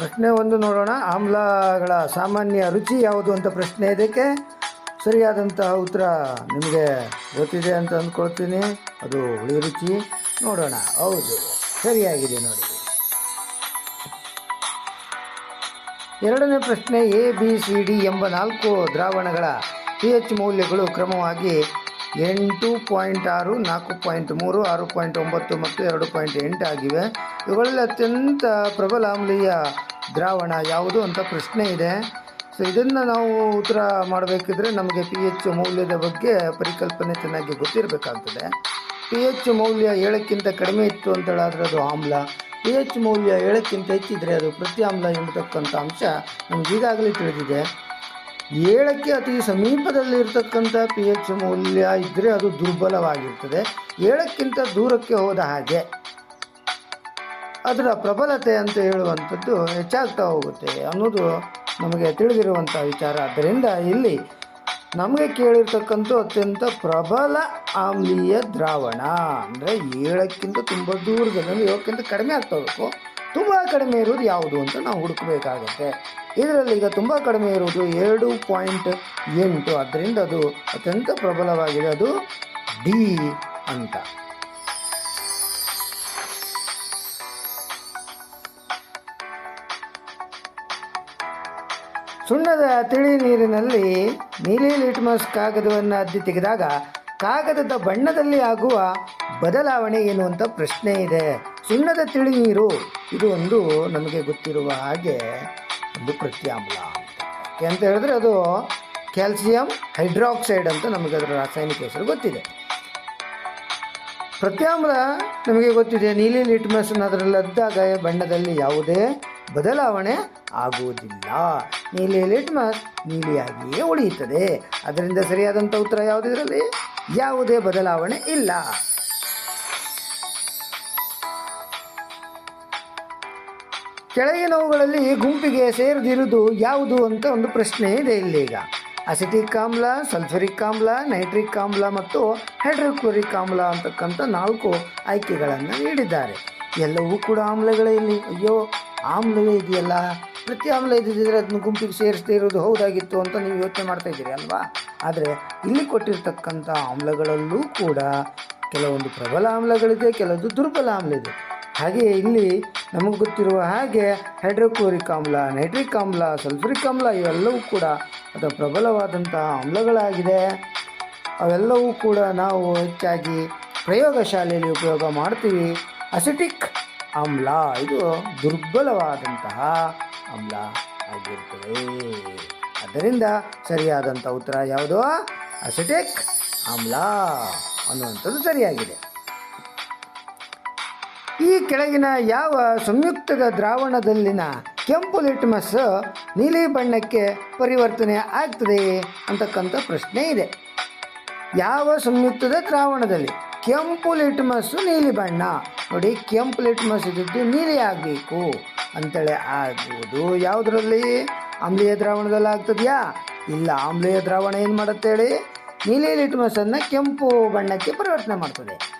ಪ್ರಶ್ನೆ ಒಂದು ನೋಡೋಣ. ಆಮ್ಲಗಳ ಸಾಮಾನ್ಯ ರುಚಿ ಯಾವುದು ಅಂತ ಪ್ರಶ್ನೆ ಇದಕ್ಕೆ. ಸರಿಯಾದಂತಹ ಉತ್ತರ ನಿಮಗೆ ಗೊತ್ತಿದೆ ಅಂತ ಅಂದ್ಕೊಳ್ತೀನಿ. ಅದು ಹುಳಿ ರುಚಿ. ನೋಡೋಣ. ಹೌದು. ಸರಿಯಾಗಿದೆ ನೋಡಿ. ಎರಡನೇ ಪ್ರಶ್ನೆ ಎ ಬಿ ಸಿ ಡಿ ಎಂಬ ನಾಲ್ಕು ದ್ರಾವಣಗಳ ಪಿ ಎಚ್ ಮೌಲ್ಯಗಳು ಕ್ರಮವಾಗಿ ಎಂಟು ಪಾಯಿಂಟ್ ಆರು, ನಾಲ್ಕು ಪಾಯಿಂಟ್ ಮೂರು, ಆರು ಪಾಯಿಂಟ್ ಒಂಬತ್ತು ಮತ್ತು ಎರಡು ಪಾಯಿಂಟ್ ಎಂಟು ಆಗಿವೆ. ಇವುಗಳಲ್ಲಿ ಅತ್ಯಂತ ಪ್ರಬಲ ಆಮ್ಲೀಯ ದ್ರಾವಣ ಯಾವುದು ಅಂತ ಪ್ರಶ್ನೆ ಇದೆ. ಸೊ ಇದನ್ನು ನಾವು ಉತ್ತರ ಮಾಡಬೇಕಿದ್ರೆ ನಮಗೆ ಪಿ ಎಚ್ ಮೌಲ್ಯದ ಬಗ್ಗೆ ಪರಿಕಲ್ಪನೆ ಚೆನ್ನಾಗಿ ಗೊತ್ತಿರಬೇಕಾಗ್ತದೆ. ಪಿ ಎಚ್ ಮೌಲ್ಯ ಏಳಕ್ಕಿಂತ ಕಡಿಮೆ ಇತ್ತು ಅಂತೇಳಾದರೆ ಅದು ಆಮ್ಲ. ಪಿ ಎಚ್ ಮೌಲ್ಯ ಏಳಕ್ಕಿಂತ ಹೆಚ್ಚಿದ್ರೆ ಅದು ಪ್ರತಿ ಆಮ್ಲ ಎಂಬತಕ್ಕಂಥ ಅಂಶ ನಮ್ಗೆ ಈಗಾಗಲೇ ತಿಳಿದಿದೆ. ಏಳಕ್ಕೆ ಅತಿ ಸಮೀಪದಲ್ಲಿರ್ತಕ್ಕಂಥ ಪಿ ಎಚ್ ಮೌಲ್ಯ ಇದ್ದರೆ ಅದು ದುರ್ಬಲವಾಗಿರ್ತದೆ. ಏಳಕ್ಕಿಂತ ದೂರಕ್ಕೆ ಹೋದ ಹಾಗೆ ಅದರ ಪ್ರಬಲತೆ ಅಂತ ಹೇಳುವಂಥದ್ದು ಹೆಚ್ಚಾಗ್ತಾ ಹೋಗುತ್ತೆ ಅನ್ನೋದು ನಮಗೆ ತಿಳಿದಿರುವಂಥ ವಿಚಾರ. ಆದ್ದರಿಂದ ಇಲ್ಲಿ ನಮಗೆ ಕೇಳಿರ್ತಕ್ಕಂಥ ಅತ್ಯಂತ ಪ್ರಬಲ ಆಮ್ಲೀಯ ದ್ರಾವಣ. ಅಂದರೆ ಏಳಕ್ಕಿಂತ ತುಂಬ ದೂರದಲ್ಲಿ ಏಳಕ್ಕಿಂತ ಕಡಿಮೆ ಆಗ್ತಾ ಹೋಗಬೇಕು. ತುಂಬ ಕಡಿಮೆ ಇರೋದು ಯಾವುದು ಅಂತ ನಾವು ಹುಡುಕಬೇಕಾಗತ್ತೆ. ಇದರಲ್ಲಿ ಈಗ ತುಂಬ ಕಡಿಮೆ ಇರೋದು ಎರಡು ಪಾಯಿಂಟ್ ಎಂಟು. ಅದರಿಂದ ಅದು ಅತ್ಯಂತ ಪ್ರಬಲವಾಗಿದೆ. ಅದು ಡಿ ಅಂತ. ಸುಣ್ಣದ ತಿಳಿ ನೀರಿನಲ್ಲಿ ನೀಲಿ ಲಿಟ್ಮಸ್ ಕಾಗದವನ್ನು ಅದ್ದಿ ತೆಗೆದಾಗ ಕಾಗದದ ಬಣ್ಣದಲ್ಲಿ ಆಗುವ ಬದಲಾವಣೆ ಏನು ಅಂತ ಪ್ರಶ್ನೆ ಇದೆ. ಸುಣ್ಣದ ತಿಳಿ ನೀರು, ಇದು ಒಂದು ನಮಗೆ ಗೊತ್ತಿರುವ ಹಾಗೆ ಒಂದು ಪ್ರತ್ಯಾಮ್ಲ ಯಾಕೆ ಅಂತ ಹೇಳಿದ್ರೆ ಅದು ಕ್ಯಾಲ್ಸಿಯಂ ಹೈಡ್ರಾಕ್ಸೈಡ್ ಅಂತ ನಮಗೆ ಅದರ ರಾಸಾಯನಿಕ ಹೆಸರು ಗೊತ್ತಿದೆ. ಪ್ರತ್ಯಾಮ್ಲ ನಮಗೆ ಗೊತ್ತಿದೆ ನೀಲಿ ಲಿಟ್ಮಸ್ ಅದರಲ್ಲಿ ಅದ್ದಾಗ ಬಣ್ಣದಲ್ಲಿ ಯಾವುದೇ ಬದಲಾವಣೆ ಆಗುವುದಿಲ್ಲ. ನೀಲಿ ಲಿಟ್ಮಸ್ ನೀಲಿಯಾಗಿಯೇ ಉಳಿಯುತ್ತದೆ. ಅದರಿಂದ ಸರಿಯಾದಂಥ ಉತ್ತರ ಯಾವುದಿರಲಿ ಯಾವುದೇ ಬದಲಾವಣೆ ಇಲ್ಲ. ಕೆಳಗಿನವುಗಳಲ್ಲಿ ಗುಂಪಿಗೆ ಸೇರದಿರುವುದು ಯಾವುದು ಅಂತ ಒಂದು ಪ್ರಶ್ನೆ ಇದೆ ಇಲ್ಲಿ ಈಗ ಅಸಿಟಿಕ್ ಆಮ್ಲ ಸಲ್ಫರಿಕ್ ಆಮ್ಲ ನೈಟ್ರಿಕ್ ಆಮ್ಲ ಮತ್ತು ಹೈಡ್ರೋಕ್ಲೋರಿಕ್ ಆಮ್ಲ ಅಂತಕ್ಕಂಥ ನಾಲ್ಕು ಆಯ್ಕೆಗಳನ್ನು ನೀಡಿದ್ದಾರೆ. ಎಲ್ಲವೂ ಕೂಡ ಆಮ್ಲಗಳೇ ಇಲ್ಲಿ. ಅಯ್ಯೋ, ಆಮ್ಲವೇ ಇದೆಯಲ್ಲ? ಪ್ರತಿ ಆಮ್ಲ ಇದ್ದಿದ್ದರೆ ಅದನ್ನು ಗುಂಪಿಗೆ ಸೇರಿಸದೇ ಇರೋದು ಹೌದಾಗಿತ್ತು ಅಂತ ನೀವು ಯೋಚನೆ ಮಾಡ್ತಾ ಇದ್ದೀರಿ ಅಲ್ವಾ? ಆದರೆ ಇಲ್ಲಿ ಕೊಟ್ಟಿರ್ತಕ್ಕಂಥ ಆಮ್ಲಗಳಲ್ಲೂ ಕೂಡ ಕೆಲವೊಂದು ಪ್ರಬಲ ಆಮ್ಲಗಳಿದೆ, ಕೆಲವೊಂದು ದುರ್ಬಲ ಆಮ್ಲ ಇದೆ. ಹಾಗೆ ಇಲ್ಲಿ ನಮಗೆ ಗೊತ್ತಿರುವ ಹಾಗೆ ಹೈಡ್ರೋಕ್ಲೋರಿಕ್ ಆಮ್ಲ ನೈಟ್ರಿಕ್ ಆಮ್ಲ ಸಲ್ಫರಿಕ್ ಆಮ್ಲ ಇವೆಲ್ಲವೂ ಕೂಡ ಅದು ಪ್ರಬಲವಾದಂತಹ ಆಮ್ಲಗಳಾಗಿದೆ. ಅವೆಲ್ಲವೂ ಕೂಡ ನಾವು ಹೆಚ್ಚಾಗಿ ಪ್ರಯೋಗಶಾಲೆಯಲ್ಲಿ ಉಪಯೋಗ ಮಾಡ್ತೀವಿ. ಅಸಿಟಿಕ್ ಆಮ್ಲ, ಇದು ದುರ್ಬಲವಾದಂತಹ ಆಮ್ಲ ಆಗಿರ್ತದೆ ಅದರಿಂದ ಸರಿಯಾದಂಥ ಉತ್ತರ ಯಾವುದು? ಅಸಿಟಿಕ್ ಆಮ್ಲ ಅನ್ನುವಂಥದ್ದು ಸರಿಯಾಗಿದೆ. ಈ ಕೆಳಗಿನ ಯಾವ ಸಂಯುಕ್ತದ ದ್ರಾವಣದಲ್ಲಿನ ಕೆಂಪು ಲಿಟ್ಮಸ್ ನೀಲಿ ಬಣ್ಣಕ್ಕೆ ಪರಿವರ್ತನೆ ಆಗ್ತದೆ ಅಂತಕ್ಕಂಥ ಪ್ರಶ್ನೆ ಇದೆ. ಯಾವ ಸಂಯುಕ್ತದ ದ್ರಾವಣದಲ್ಲಿ ಕೆಂಪು ಲಿಟ್ಮಸ್ಸು ನೀಲಿ ಬಣ್ಣ? ನೋಡಿ, ಕೆಂಪು ಲಿಟ್ಮಸ್ ಇದ್ದದ್ದು ನೀಲಿ ಆಗಬೇಕು ಅಂತೇಳಿ ಆಗುವುದು. ಯಾವುದರಲ್ಲಿ? ಆಮ್ಲೀಯ ದ್ರಾವಣದಲ್ಲಿ ಆಗ್ತದೆಯಾ? ಇಲ್ಲ, ಆಮ್ಲೀಯ ದ್ರಾವಣ ಏನು ಮಾಡುತ್ತೆ ಹೇಳಿ? ನೀಲಿ ಲಿಟ್ಮಸನ್ನು ಕೆಂಪು ಬಣ್ಣಕ್ಕೆ ಪರಿವರ್ತನೆ ಮಾಡ್ತದೆ.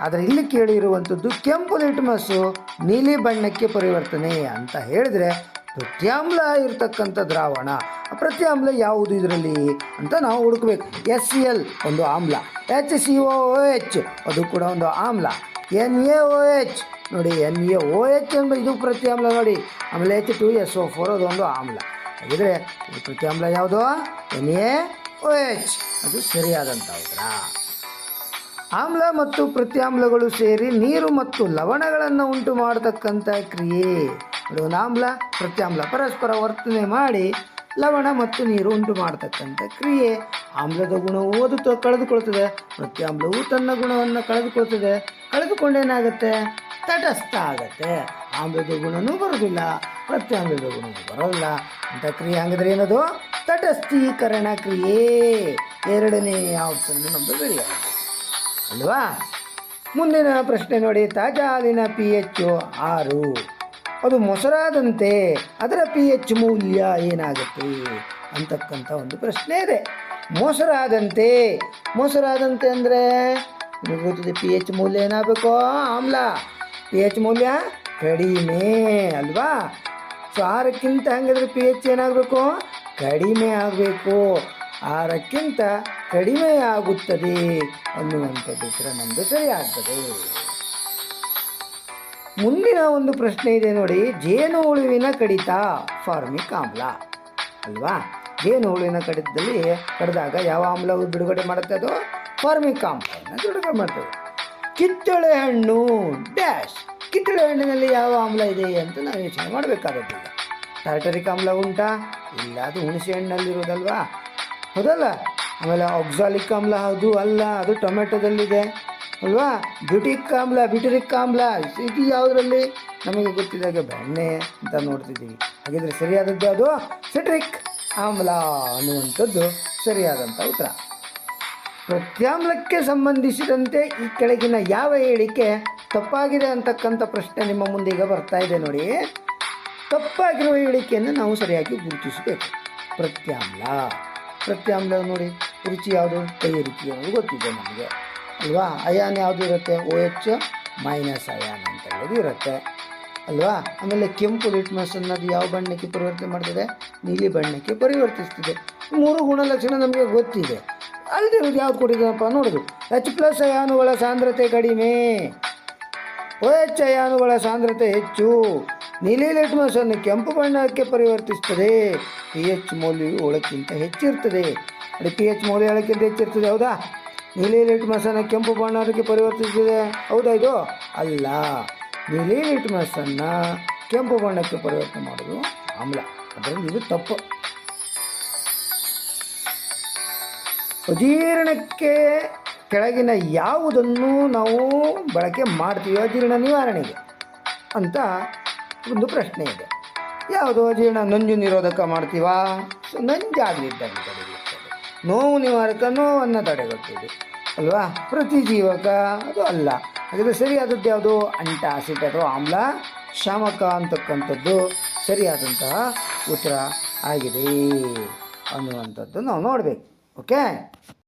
ಆದರೆ ಇಲ್ಲಿ ಕೇಳಿರುವಂಥದ್ದು ಕೆಂಪು ಲಿಟ್ಮಸ್ಸು ನೀಲಿ ಬಣ್ಣಕ್ಕೆ ಪರಿವರ್ತನೆ ಅಂತ ಹೇಳಿದರೆ ಪ್ರತ್ಯಾಮ್ಲ ಇರತಕ್ಕಂಥ ದ್ರಾವಣ. ಪ್ರತ್ಯಾಮ್ಲ ಯಾವುದು ಇದರಲ್ಲಿ ಅಂತ ನಾವು ಹುಡುಕಬೇಕು. ಎಸ್ ಸಿ ಎಲ್ ಒಂದು ಆಮ್ಲ. ಎಚ್ ಸಿ ಒ ಎಚ್ ಅದು ಕೂಡ ಒಂದು ಆಮ್ಲ. N A O H. ನೋಡಿ, ಎನ್ ಎ ಒ ಎಚ್ ಎಂಬ ಇದು ಪ್ರತ್ಯಾಮ್ಲ ನೋಡಿ. ಆಮೇಲೆ H two S O four ಅದೊಂದು ಆಮ್ಲ. ಹಾಗಿದ್ರೆ ಪ್ರತ್ಯಾಮ್ಲ ಯಾವುದು? N A O H. ಅದು ಸರಿಯಾದಂಥ ಉತ್ತರ. ಆಮ್ಲ ಮತ್ತು ಪ್ರತ್ಯಾಮ್ಲಗಳು ಸೇರಿ ನೀರು ಮತ್ತು ಲವಣಗಳನ್ನು ಉಂಟು ಮಾಡತಕ್ಕಂಥ ಕ್ರಿಯೆ. ಆಮ್ಲ ಪ್ರತ್ಯಾಮ್ಲ ಪರಸ್ಪರ ವರ್ತನೆ ಮಾಡಿ ಲವಣ ಮತ್ತು ನೀರು ಉಂಟು ಮಾಡತಕ್ಕಂಥ ಕ್ರಿಯೆ. ಆಮ್ಲದ ಗುಣವು ತ- ಕಳೆದುಕೊಳ್ತದೆ, ಪ್ರತ್ಯಾಮ್ಲವು ತನ್ನ ಗುಣವನ್ನು ಕಳೆದುಕೊಳ್ತದೆ. ಕಳೆದುಕೊಂಡೇನಾಗುತ್ತೆ ತಟಸ್ಥ ಆಗತ್ತೆ ಆಮ್ಲದ ಗುಣನೂ ಬರೋದಿಲ್ಲ ಪ್ರತ್ಯಾಮ್ಲದ ಗುಣವೂ ಬರೋಲ್ಲ. ಅಂತ ಕ್ರಿಯೆ ಹಂಗಿದ್ರೆ ಏನದು? ತಟಸ್ಥೀಕರಣ ಕ್ರಿಯೆ. ಎರಡನೇ ಆಪ್ಷನ್ ನಮ್ಮದು ಸರಿಯಾಗಿದೆ ಅಲ್ವಾ? ಮುಂದಿನ ಪ್ರಶ್ನೆ ನೋಡಿ ತಾಜಾ ಹಾಲಿನ ಪಿ ಎಚ್ ಆರು. ಅದು ಮೊಸರಾದಂತೆ, ಅದರ ಪಿ ಎಚ್ ಮೌಲ್ಯ ಏನಾಗುತ್ತೆ? ಅಂತಕ್ಕಂಥ ಒಂದು ಪ್ರಶ್ನೆ ಇದೆ. ಮೊಸರಾದಂತೆ ಮೊಸರಾದಂತೆ ಅಂದರೆ ನಿಮಗೆ ಗೊತ್ತಿದೆ ಪಿ ಎಚ್ ಮೌಲ್ಯ ಏನಾಗಬೇಕು? ಆಮ್ಲ. ಪಿ ಎಚ್ ಮೌಲ್ಯ ಕಡಿಮೆ, ಅಲ್ವಾ? ಸೊ ಆರಕ್ಕಿಂತ ಹಂಗಿದ್ರೆ ಪಿ ಎಚ್ ಏನಾಗಬೇಕು? ಕಡಿಮೆ ಆಗಬೇಕು. ಆರಕ್ಕಿಂತ ಕಡಿಮೆಯಾಗುತ್ತದೆ ಅನ್ನುವಂಥ ಅನ್ನುವಂಥದ್ದು ಕೂಡ ನಮ್ಮದು ಸರಿಯಾಗ್ತದೆ. ಮುಂದಿನ ಒಂದು ಪ್ರಶ್ನೆ ಇದೆ ನೋಡಿ. ಜೇನು ಹುಳುವಿನ ಕಡಿತ ಫಾರ್ಮಿಕ್ ಆಮ್ಲ ಅಲ್ವಾ? ಜೇನು ಹುಳುವಿನ ಕಡಿತದಲ್ಲಿ ಕಡಿದಾಗ ಯಾವ ಆಮ್ಲವು ಬಿಡುಗಡೆ ಮಾಡುತ್ತೆ ಅದು? ಫಾರ್ಮಿಕ್ ಆಮ್ಲವನ್ನು ಬಿಡುಗಡೆ ಮಾಡ್ತದೆ ಕಿತ್ತಳೆ ಹಣ್ಣು ಡ್ಯಾಶ್. ಕಿತ್ತಳೆ ಹಣ್ಣಿನಲ್ಲಿ ಯಾವ ಆಮ್ಲ ಇದೆ ಅಂತ ನಾವು ಯೋಚನೆ ಮಾಡಬೇಕಾಗುತ್ತೆ ಟಾರ್ಟರಿಕ್ ಆಮ್ಲ ಉಂಟಾ? ಇಲ್ಲ, ಅದು ಹುಣಸೆ ಹಣ್ಣಲ್ಲಿರೋದಲ್ವಾ ಹೌದಲ್ಲ? ಆಮೇಲೆ ಆಕ್ಸಾಲಿಕ್ ಆಮ್ಲ ಹೌದು ಅಲ್ಲ, ಅದು ಟೊಮೆಟೊದಲ್ಲಿದೆ ಅಲ್ವಾ? ಬ್ಯೂಟಿಕ್ ಆಮ್ಲ ಬ್ಯೂಟಿರಿಕ್ ಆಮ್ಲ, ಇದು ಯಾವುದರಲ್ಲಿ? ನಮಗೆ ಗೊತ್ತಿದ್ದಾಗ ಬೆಣ್ಣೆ ಅಂತ ನೋಡ್ತಿದ್ದೀವಿ. ಹಾಗಿದ್ರೆ ಸರಿಯಾದದ್ದು ಅದು ಸಿಟ್ರಿಕ್ ಆಮ್ಲ ಅನ್ನುವಂಥದ್ದು ಸರಿಯಾದಂಥ ಉತ್ತರ. ಪ್ರತ್ಯಾಮ್ಲಕ್ಕೆ ಸಂಬಂಧಿಸಿದಂತೆ ಈ ಕೆಳಗಿನ ಯಾವ ಹೇಳಿಕೆ ತಪ್ಪಾಗಿದೆ ಅಂತಕ್ಕಂಥ ಪ್ರಶ್ನೆ ನಿಮ್ಮ ಮುಂದೆ ಈಗ ಬರ್ತಾ ಇದೆ ನೋಡಿ. ತಪ್ಪಾಗಿರುವ ಹೇಳಿಕೆಯನ್ನು ನಾವು ಸರಿಯಾಗಿ ಗುರುತಿಸಬೇಕು. ಪ್ರತ್ಯಾಮ್ಲ. ಪ್ರತ್ಯಾಮ್ಲ ನೋಡಿ, ರುಚಿ ಯಾವುದು ಕೈ ರುಚಿ ಅನ್ನೋದು ಗೊತ್ತಿದೆ ನಮಗೆ, ಅಲ್ವಾ? ಅಯಾನ್ ಯಾವುದು ಇರುತ್ತೆ? ಓ ಎಚ್ ಮೈನಸ್ ಅಯಾನ್ ಅಂತ ಹೇಳೋದು ಇರುತ್ತೆ, ಅಲ್ವಾ? ಆಮೇಲೆ ಕೆಂಪು ಲಿಟ್ಮಸ್ ಅನ್ನೋದು ಯಾವ ಬಣ್ಣಕ್ಕೆ ಪರಿವರ್ತನೆ ಮಾಡ್ತದೆ? ನೀಲಿ ಬಣ್ಣಕ್ಕೆ ಪರಿವರ್ತಿಸ್ತದೆ. ಮೂರು ಗುಣಲಕ್ಷಣ ನಮಗೆ ಗೊತ್ತಿದೆ. ಅಲ್ದಿರೋದು ಯಾವ್ದು ಕೊಟ್ಟಿದ್ದೀನಪ್ಪ ನೋಡೋದು. ಎಚ್ ಪ್ಲಸ್ ಅಯಾನುಗಳ ಸಾಂದ್ರತೆ ಕಡಿಮೆ. ಓ ಎಚ್ ಅಯಾನುಗಳ ಸಾಂದ್ರತೆ ಹೆಚ್ಚು. ನೀಲಿ ಲಿಟ್ಮಸ್ ಅನ್ನು ಕೆಂಪು ಬಣ್ಣಕ್ಕೆ ಪರಿವರ್ತಿಸ್ತದೆ ಪಿ ಎಚ್ ಮೌಲ್ಯವು ಏಳಕ್ಕಿಂತ ಹೆಚ್ಚಿರ್ತದೆ ಅದೇ ಪಿ ಎಚ್ ಮೌಲ್ಯ ಏಳಕ್ಕಿಂತ ಹೆಚ್ಚಿರ್ತದೆ ಹೌದಾ? ನೀಲಿ ಲಿಟ್ಮಸ್ ಅನ್ನು ಕೆಂಪು ಬಣ್ಣಕ್ಕೆ ಪರಿವರ್ತಿಸ್ತದೆ ಹೌದಾ ಇದು? ಅಲ್ಲ. ನೀಲಿ ಲಿಟ್ಮಸ್ ಅನ್ನು ಕೆಂಪು ಬಣ್ಣಕ್ಕೆ ಪರಿವರ್ತನೆ ಮಾಡೋದು ಆಮ್ಲ. ಅದರಿಂದ ಇದು ತಪ್ಪು. ಅಜೀರ್ಣಕ್ಕೆ ಕೆಳಗಿನ ಯಾವುದನ್ನು ನಾವು ಬಳಕೆ ಮಾಡ್ತೀವಿ ಅಜೀರ್ಣ ನಿವಾರಣೆಗೆ ಅಂತ ಒಂದು ಪ್ರಶ್ನೆ ಇದೆ. ಯಾವುದು ಅಜೀರ್ಣ ನಂಜು ನಿರೋಧಕ ಮಾಡ್ತೀವಾ? ಸೊ ನಂಜಾಗಲಿದ್ದಂಗೆ ತಡೆಯುತ್ತದೆ ನೋವು ನಿವಾರಕ, ನೋವನ್ನು ತಡೆಗಟ್ಟಿದೆ ಅಲ್ವಾ? ಪ್ರತಿಜೀವಕ, ಅದು ಅಲ್ಲ. ಅದಕ್ಕೆ ಸರಿಯಾದದ್ದು ಯಾವುದು? ಅಂಟಾಸಿಡ್ ಅಥವಾ ಆಮ್ಲ, ಶಾಮಕ ಅಂತಕ್ಕಂಥದ್ದು ಸರಿಯಾದಂತಹ ಉತ್ತರ ಆಗಿದೆ ಅನ್ನುವಂಥದ್ದು ನಾವು ನೋಡಬೇಕು. ಓಕೆ?